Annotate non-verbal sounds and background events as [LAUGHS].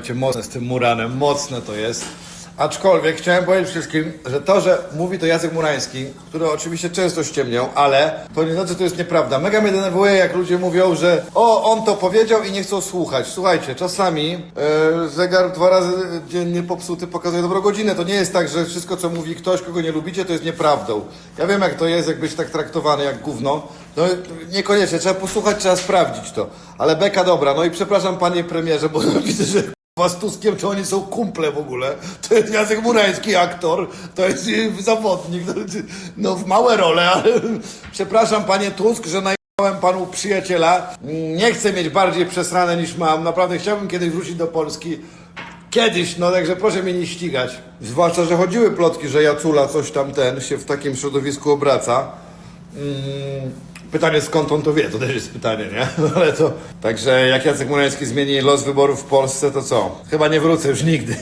Macie mocne z tym Muranem, mocne to jest. Aczkolwiek chciałem powiedzieć wszystkim, że to, że mówi to Jacek Murański, który oczywiście często ściemniał, ale to nie znaczy, że to jest nieprawda. Mega mnie denerwuje, jak ludzie mówią, że o, on to powiedział i nie chcą słuchać. Słuchajcie, czasami e, zegar dwa razy dziennie popsuty pokazuje dobrą godzinę. To nie jest tak, że wszystko, co mówi ktoś, kogo nie lubicie, to jest nieprawdą. Ja wiem, jak to jest, jak być tak traktowany jak gówno. No niekoniecznie, trzeba posłuchać, trzeba sprawdzić to. Ale beka dobra, no i przepraszam panie premierze, bo [LAUGHS] widzę, że Kurwa, z Tuskiem to oni są kumple w ogóle. To jest Jacek Murański, aktor, to jest y, zawodnik, no, y, no w małe role, ale [LAUGHS] przepraszam panie Tusk, że najechałem panu przyjaciela. Mm, Nie chcę mieć bardziej przesrane niż mam, naprawdę chciałbym kiedyś wrócić do Polski. Kiedyś, no także proszę mnie nie ścigać. Zwłaszcza, że chodziły plotki, że Jacula coś tam ten się w takim środowisku obraca. Mm, Pytanie skąd on to wie, to też jest pytanie, nie? [LAUGHS] Ale to. Także jak Jacek Murański zmieni los wyborów w Polsce, to co? Chyba nie wrócę już nigdy.